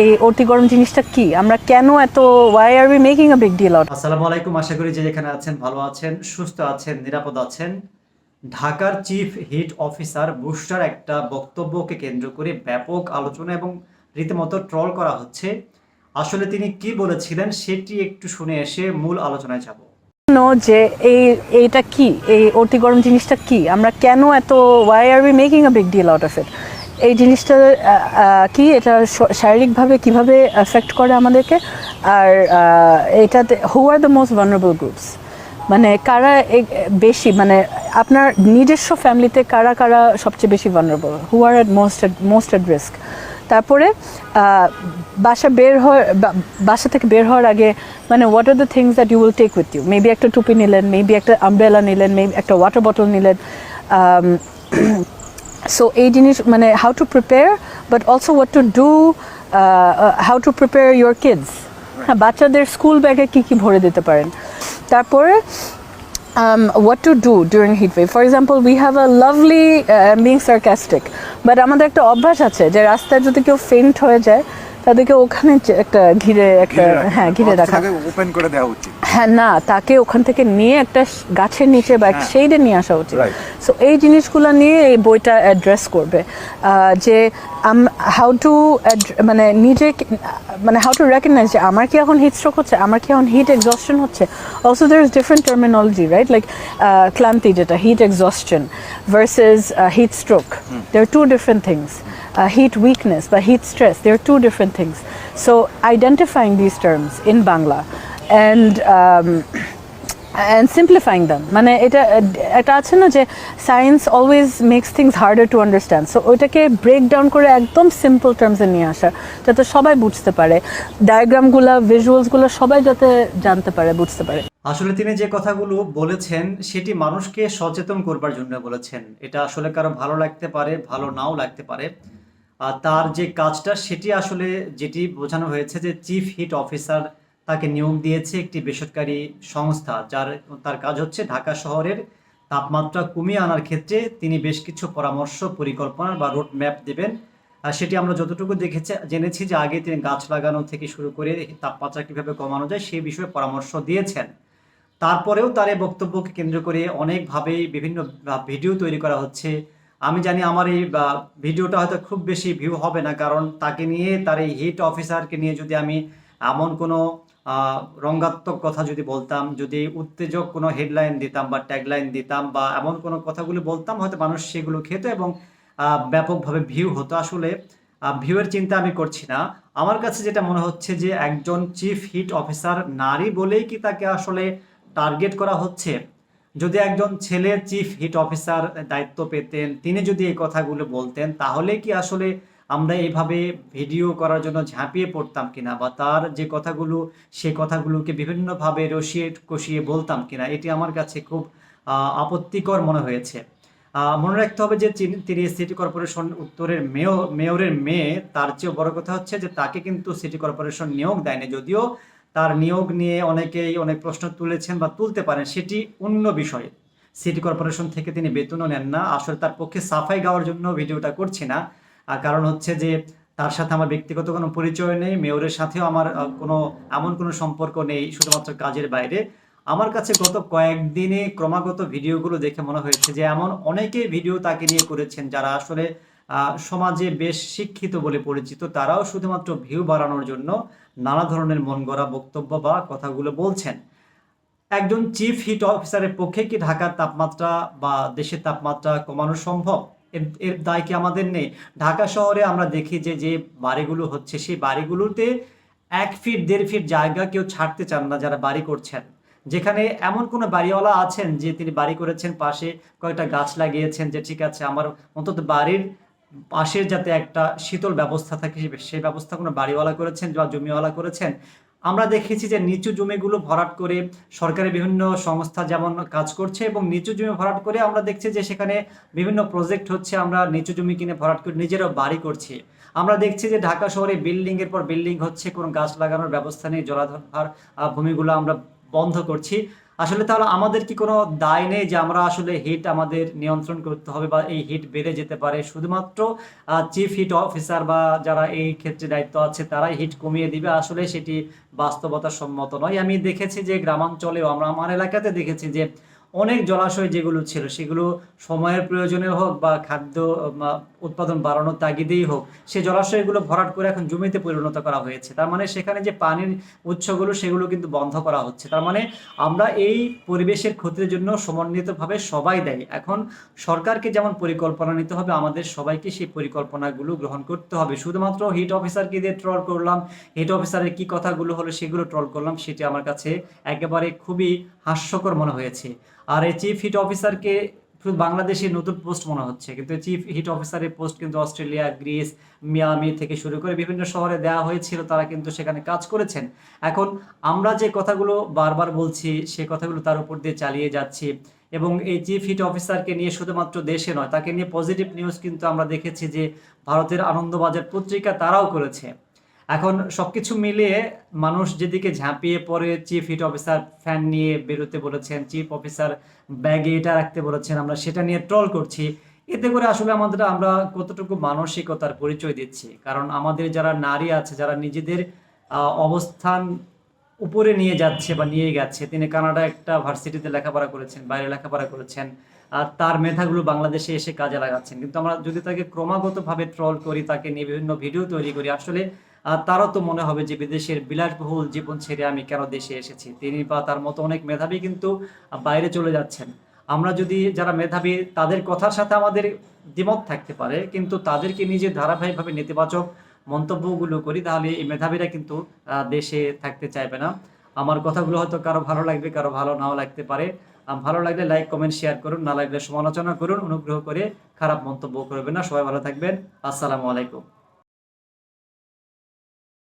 এই অতি গরম জিনিসটা কি? আমরা কেন এত why are we making a big deal out আসসালামু আলাইকুম আশা করি যে যেখানে আছেন ভালো আছেন সুস্থ আছেন নিরাপদ আছেন। ঢাকার চিফ হিট অফিসার বুস্টার একটা বক্তব্যকে কেন্দ্র করে ব্যাপক আলোচনা এবং রীতিমতো ট্রল করা হচ্ছে। আসলে তিনি কি বলেছিলেন সেটি একটু শুনে এসে মূল আলোচনায় যাব। যে এই এইটা কি? এই অতি গরম জিনিসটা কি? আমরা কেন এত why are we making a big deal out of it এই জিনিসটা কি এটা শারীরিকভাবে কীভাবে এফেক্ট করে আমাদেরকে? আর এটাতে who are the most vulnerable groups মানে কারা বেশি মানে আপনার নিজস্ব ফ্যামিলিতে কারা কারা সবচেয়ে বেশি vulnerable who are at most most at risk তারপরে বাসা বের হওয়ার বাসা থেকে বের হওয়ার আগে মানে what are the things that you will take with you maybe একটা টুপি নিলেন মেবি একটা আমব্রেলা নিলেন মেবি একটা ওয়াটার বটল নিলেন সো এই জিনিস মানে how to prepare but also what to do how to prepare your kids হ্যাঁ বাচ্চাদের স্কুল ব্যাগে কী কী ভরে দিতে পারেন? তারপরে um, what to do during heat wave. For example, we have a lovely, uh, I'm being sarcastic, but আমাদের একটা অভ্যাস আছে যে রাস্তায় যদি কেউ ফেন্ট হয়ে যায় তাদেরকে ওখানে একটা ঘিরে একটা হ্যাঁ ঘিরে রাখা। ওপেন করে দেওয়া উচিত। হ্যাঁ না তাকে ওখান থেকে নিয়ে একটা গাছের নিচে বা হ্যাঁ। সেইডে নিয়ে আসা উচিত। সো এই জিনিসগুলো নিয়ে এই বইটা অ্যাড্রেস করবে। যে হাউ টু মানে নিজে মানে হাউ টু রেকগনাইজ যে আমার কি এখন হিট স্ট্রোক হচ্ছে আমার কি এখন হিট এক্সস্টন হচ্ছে? Also there is different terminology right like ক্লান্তি যেটা heat exhaustion versus heat stroke there are two different things uh, heat weakness, but heat stress. They're two different things. So identifying these terms in Bangla and um, and simplifying them. মানে এটা এটা আছে না যে science always makes things harder to understand so ওইটাকে break down করে একদম simple টার্মসে নিয়ে আসা যাতে সবাই বুঝতে পারে ডায়াগ্রামগুলো ভিজুয়ালসগুলো সবাই যাতে জানতে পারে বুঝতে পারে আসলে তিনি যে কথাগুলো বলেছেন সেটি মানুষকে সচেতন করবার জন্য বলেছেন এটা আসলে কারও ভালো লাগতে পারে ভালো নাও লাগতে পারে তার যে কাজটা, সেটি আসলে যেটি বোঝানো হয়েছে যে চিফ হিট অফিসার তাকে নিয়োগ দিয়েছে একটি বেসরকারি সংস্থা, যার, তার কাজ হচ্ছে ঢাকা শহরের তাপমাত্রা কমিয়ে আনার ক্ষেত্রে তিনি বেশ কিছু পরামর্শ, পরিকল্পনা বা রোড ম্যাপ দেবেন। আর সেটি আমরা যতটুকু দেখেছি, জেনেছি যে আগে তিনি গাছ লাগানো থেকে শুরু করে তাপমাত্রা কীভাবে কমানো যায় সেই বিষয়ে পরামর্শ দিয়েছেন। তারপরেও তার এই বক্তব্যকে কেন্দ্র করে অনেকভাবেই বিভিন্ন ভিডিও তৈরি করা হচ্ছে। আমি জানি আমার এই ভিডিওটা হয়তো খুব বেশি ভিউ হবে না, কারণ তাকে নিয়ে, তার এই হিট অফিসারকে নিয়ে যদি আমি এমন কোনো রঙ্গাত্মক কথা যদি বলতাম, যদি উত্তেজক কোনো হেডলাইন দিতাম বা ট্যাগলাইন দিতাম বা এমন কোনো কথাগুলো বলতাম, হয়তো মানুষ সেগুলো খেত এবং ব্যাপকভাবে ভিউ হতো। আসলে ভিউয়ের চিন্তা আমি করছি না। আমার কাছে যেটা মনে হচ্ছে যে একজন চিফ হিট অফিসার নারী বলেই কি তাকে আসলে টার্গেট করা হচ্ছে? যদি একজন ছেলে চিফ হিট অফিসার দায়িত্ব পেতেন, তিনি যদি এই কথাগুলো বলতেন, তাহলে কি আসলে আমরা এইভাবে ভিডিও করার জন্য ঝাঁপিয়ে পড়তাম কিনা বা তার যে কথাগুলো, সে কথাগুলোকে বিভিন্নভাবে রসিয়ে কষিয়ে বলতাম কিনা, এটি আমার কাছে খুব আপত্তিকর মনে হয়েছে। মনে রাখতে হবে যে তিনি সিটি কর্পোরেশন উত্তরের মেয়র, মেয়রের মেয়ে, তার চেয়েও বড় কথা হচ্ছে যে তাকে কিন্তু সিটি কর্পোরেশন নিয়োগ দেয়নি, যদিও তার নিয়োগ নিয়ে অনেকেই অনেক প্রশ্ন তুলেছেন বা তুলতে পারেন, সেটি অন্য বিষয়। সিটি কর্পোরেশন থেকে তিনি বেতনও নেন না। আসলে তার পক্ষে সাফাই গাওয়ার জন্য ভিডিওটা করছি না। কারণ হচ্ছে যে, তার সাথে আমার ব্যক্তিগত কোনো পরিচয় নেই, মেয়রের সাথেও আমার কোনো, এমন কোনো সম্পর্ক নেই, শুধুমাত্র কাজের বাইরে। আমার কাছে গত কয়েকদিনে ক্রমাগত ভিডিওগুলো দেখে মনে হয়েছে যে, এমন অনেকে ভিডিও তাকে নিয়ে করেছেন যারা আসলে সমাজে বেশ শিক্ষিত বলে পরিচিত। তারাও শুধুমাত্র ভিউ বাড়ানোর জন্য নানা ধরনের মন গড়া বক্তব্য বা কথাগুলো বলছেন। একজন চিফ হিট অফিসারের পক্ষে কি ঢাকার তাপমাত্রা বা দেশের তাপমাত্রা কমানো সম্ভব? এর- দায় কি আমাদের নেই? ঢাকা শহরে আমরা দেখি যে যে বাড়িগুলো হচ্ছে, সেই বাড়িগুলোতে এক ফিট, দেড় ফিট জায়গা কেউ ছাড়তে চান না যারা বাড়ি করছেন। যেখানে এমন কোনো বাড়িওয়ালা আছেন যে, তিনি বাড়ি করেছেন, পাশে কয়েকটা গাছ লাগিয়েছেন যে, ঠিক আছে, আমার অন্তত বাড়ির পাশের যাতে একটা শীতল ব্যবস্থা থাকে সেই ব্যবস্থা কোনো বাড়িওয়ালা করেছেন বা জমিওয়ালা করেছেন। আমরা দেখেছি যে নিচু জমিগুলো ভরাট করে সরকারি বিভিন্ন সংস্থা যেমন কাজ করছে এবং নিচু জমি ভরাট করে আমরা দেখছি যে সেখানে বিভিন্ন প্রজেক্ট হচ্ছে আমরা নিচু জমি কিনে ভরাট করে নিজেরাও বাড়ি করছি। আমরা দেখছি যে ঢাকা শহরে বিল্ডিংয়ের পর বিল্ডিং হচ্ছে, কোনো গাছ লাগানোর ব্যবস্থা নেই, জলাধার ভূমিগুলো আমরা বন্ধ করছি। আসলে তাহলে আমাদের কি কোনো দায় নেই যে আমরা আসলে হিট আমাদের নিয়ন্ত্রণ করতে হবে বা এই হিট বেড়ে যেতে পারে? শুধুমাত্র চিফ হিট অফিসার বা যারা এই ক্ষেত্রে দায়িত্ব আছে তারাই হিট কমিয়ে দিবে। আসলে সেটি বাস্তবতা সম্মত নয়। আমি দেখেছি যে গ্রামাঞ্চলেও, আমরা আমার এলাকাতে দেখেছি যে অনেক জলাশয় যেগুলো ছিল, সেগুলো সময়ের প্রয়োজনে হোক বা খাদ্য উৎপাদন বাড়ানোর তাগিদেই হোক, সে জলাশয়গুলো ভরাট করে এখন জমিতে পরিণত করা হয়েছে। তার মানে সেখানে যে পানির উৎসগুলো, সেগুলো কিন্তু বন্ধ করা হচ্ছে। তার মানে আমরা এই পরিবেশের ক্ষতির জন্য সমন্বিতভাবে সবাই দেয়। এখন সরকারকে যেমন পরিকল্পনা নিতে হবে, আমাদের সবাইকে সেই পরিকল্পনাগুলো গ্রহণ করতে হবে। শুধুমাত্র হিট অফিসারকে দিয়ে ট্রল করলাম হিট অফিসারের কি কথাগুলো হলো সেগুলো ট্রল করলাম, সেটি আমার কাছে একেবারে খুবই হাস্যকর মনে হয়েছে। আর এই চিফ হিট অফিসারকে বাংলাদেশের নতুন পোস্ট মনে হচ্ছে। কিন্তু চিফ হিট অফিসারের পোস্ট কিন্তু অস্ট্রেলিয়া, গ্রিস, মিয়ামি থেকে শুরু করে বিভিন্ন শহরে দেওয়া হয়েছিল, তারা কিন্তু সেখানে কাজ করেছেন। এখন আমরা যে কথাগুলো বারবার বলছি, সে কথাগুলো তার উপর দিয়ে চালিয়ে যাচ্ছি এবং এই চিফ হিট অফিসারকে নিয়ে শুধুমাত্র দেশে নয়, তাকে নিয়ে পজিটিভ নিউজ কিন্তু আমরা দেখেছি যে ভারতের আনন্দবাজার পত্রিকা তারাও করেছে। এখন সবকিছু মিলিয়ে মানুষ যেদিকে ঝাঁপিয়ে পড়ে চিফ হিট অফিসার ফ্যান নিয়ে বেরোতে বলেছেন চিফ অফিসার ব্যাগে এটা রাখতে বলেছেন, আমরা সেটা নিয়ে ট্রল করছি। এতে করে আসলে আমাদের, আমরা কতটুকু মানসিকতার পরিচয় দিচ্ছি? কারণ আমাদের যারা নারী আছে, যারা নিজেদের অবস্থান উপরে নিয়ে যাচ্ছে বা নিয়ে গেছে, তিনি কানাডা একটা ভার্সিটিতে লেখাপড়া করেছেন, বাইরে লেখাপড়া করেছেন, আর তার মেধাগুলো বাংলাদেশে এসে কাজে লাগাচ্ছেন। কিন্তু আমরা যদি তাকে ক্রমাগতভাবে ট্রল করি, তাকে নিয়ে বিভিন্ন ভিডিও তৈরি করি, আসলে তারও তো মনে হবে যে বিদেশের বিলাসবহুল জীবন ছেড়ে আমি কেন দেশে এসেছি? তিনি বা তার মতো অনেক মেধাবী কিন্তু বাইরে চলে যাচ্ছেন। আমরা যদি যারা মেধাবী, তাদের কথার সাথে আমাদের দ্বিমত থাকতে পারে, কিন্তু তাদেরকে নিজে ধারাবাহিকভাবে নেতিবাচক মন্তব্যগুলো করি, তাহলে এই মেধাবীরা কিন্তু দেশে থাকতে চাইবে না। আমার কথাগুলো হয়তো কারও ভালো লাগবে, কারও ভালো নাও লাগতে পারে। ভালো লাগলে লাইক কমেন্ট শেয়ার করুন, না লাগলে সমালোচনা করুন, অনুগ্রহ করে খারাপ মন্তব্য করবেন না। সবাই ভালো থাকবেন। আসসালামু আলাইকুম।